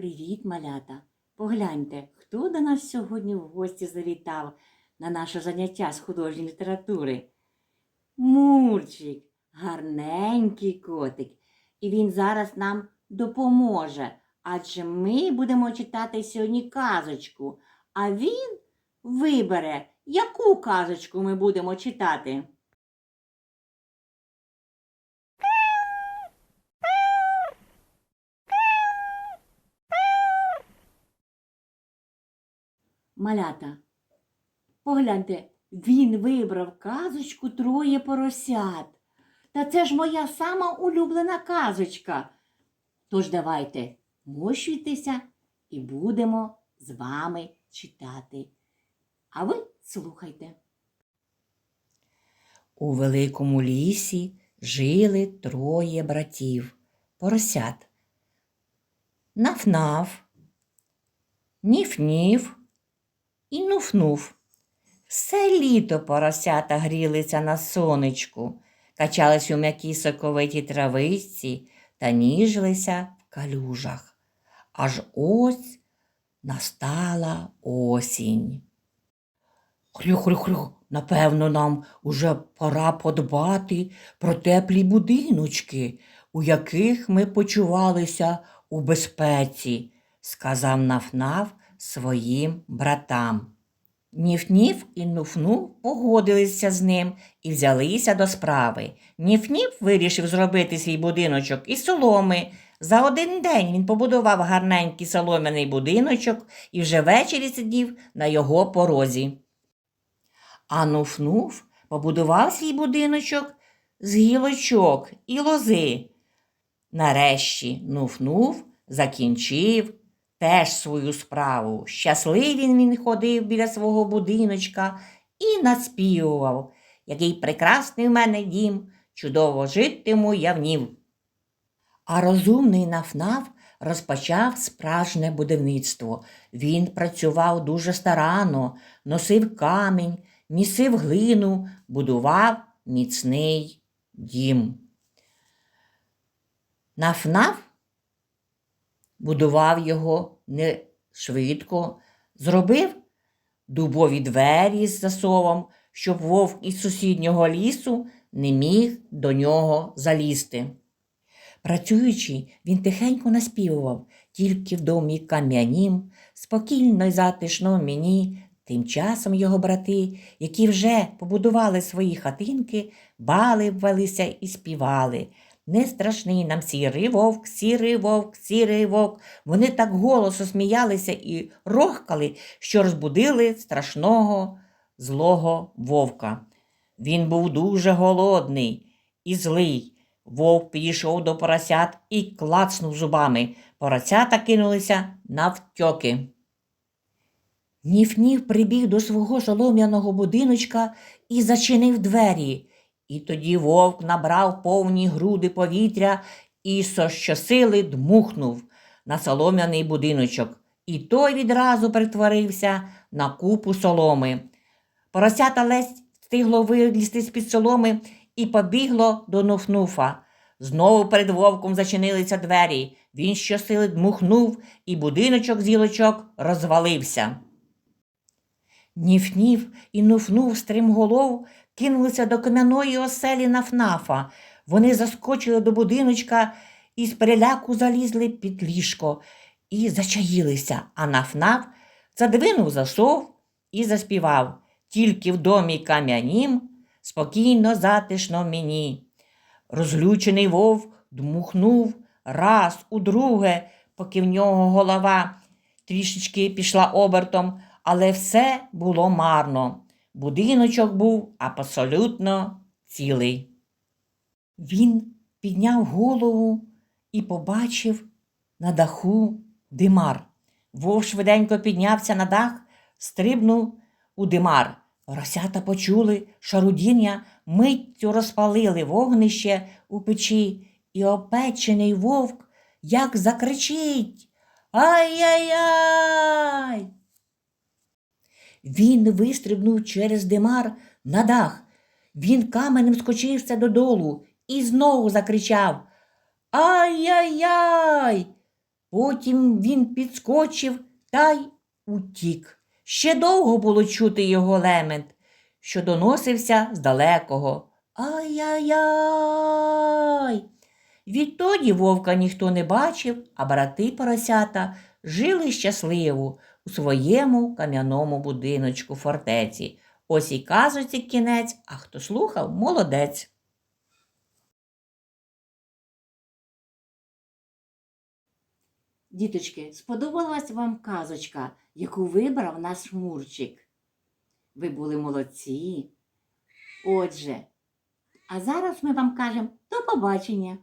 Привіт, малята! Погляньте, хто до нас сьогодні в гості завітав на наше заняття з художньої літератури. Мурчик, гарненький котик. І він зараз нам допоможе, адже ми будемо читати сьогодні казочку, а він вибере, яку казочку ми будемо читати. Малята, погляньте, він вибрав казочку троє поросят. Та це ж моя сама улюблена казочка. Тож давайте мощуйтеся і будемо з вами читати. А ви слухайте. У великому лісі жили троє братів, поросят. Наф-наф, ніф-ніф і нуф-нуф. Все літо поросята грілися на сонечку, качались у м'якій соковитій травичці та ніжилися в калюжах. Аж ось настала осінь. Хрю-хрю-хрю, напевно, нам уже пора подбати про теплі будиночки, у яких ми почувалися у безпеці, сказав Наф-Наф своїм братам. Ніф-ніф і Нуф-Нуф погодилися з ним і взялися до справи. Ніф-Ніф вирішив зробити свій будиночок із соломи. За один день він побудував гарненький солом'яний будиночок і вже ввечері сидів на його порозі. А Нуф-Нуф побудував свій будиночок з гілочок і лози. Нарешті Нуф-Нуф закінчив теж свою справу. Щасливий він ходив біля свого будиночка і наспівував, який прекрасний в мене дім, чудово житиму я в нім. А розумний Нафнаф розпочав справжнє будівництво. Він працював дуже старанно, носив камінь, місив глину, будував міцний дім. Нафнаф будував його не швидко, зробив дубові двері з засовом, щоб вовк із сусіднього лісу не міг до нього залізти. Працюючи, він тихенько наспівував, тільки в домі кам'янім, спокійно й затишно мені. Тим часом його брати, які вже побудували свої хатинки, бали ввалися і співали. Не страшний нам сірий вовк, сірий вовк, сірий вовк. Вони так голосно сміялися і рохкали, що розбудили страшного злого вовка. Він був дуже голодний і злий. Вовк підійшов до поросят і клацнув зубами. Поросята кинулися навтьоки. Ніф-ніф прибіг до свого солом'яного будиночка і зачинив двері. І тоді вовк набрав повні груди повітря і со щосили дмухнув на солом'яний будиночок. І той відразу перетворився на купу соломи. Поросята ледь встигло вилізти з-під соломи і побігло до Нуфнуфа. Знову перед вовком зачинилися двері. Він щосили дмухнув, і будиночок з гілочок розвалився. Ніф-ніф і нуфнув стримголов кинулися до кам'яної оселі Нафнафа. Вони заскочили до будиночка і з переляку залізли під ліжко і зачаїлися, а Нафнаф задвинув засов і заспівав Тільки в домі кам'янім спокійно, затишно мені. Розлючений вовк дмухнув раз, удруге, поки в нього голова трішечки пішла обертом, але все було марно. Будиночок був абсолютно цілий. Він підняв голову і побачив на даху димар. Вовк швиденько піднявся на дах, стрибнув у димар. Росята почули шарудіння, миттю розпалили вогнище у печі, і опечений вовк як закричить Ай-яй-яй! Він вистрибнув через димар на дах. Він каменем скочився додолу і знову закричав Ай-яй-яй! Потім він підскочив та й утік. Ще довго було чути його лемент, що доносився з далекого. Ай-яй-яй. Відтоді вовка ніхто не бачив, а брати поросята жили щасливо у своєму кам'яному будиночку фортеці. Ось і казується кінець, а хто слухав, молодець. Діточки, сподобалась вам казочка, яку вибрав наш Мурчик? Ви були молодці. Отже, а зараз ми вам кажемо до побачення.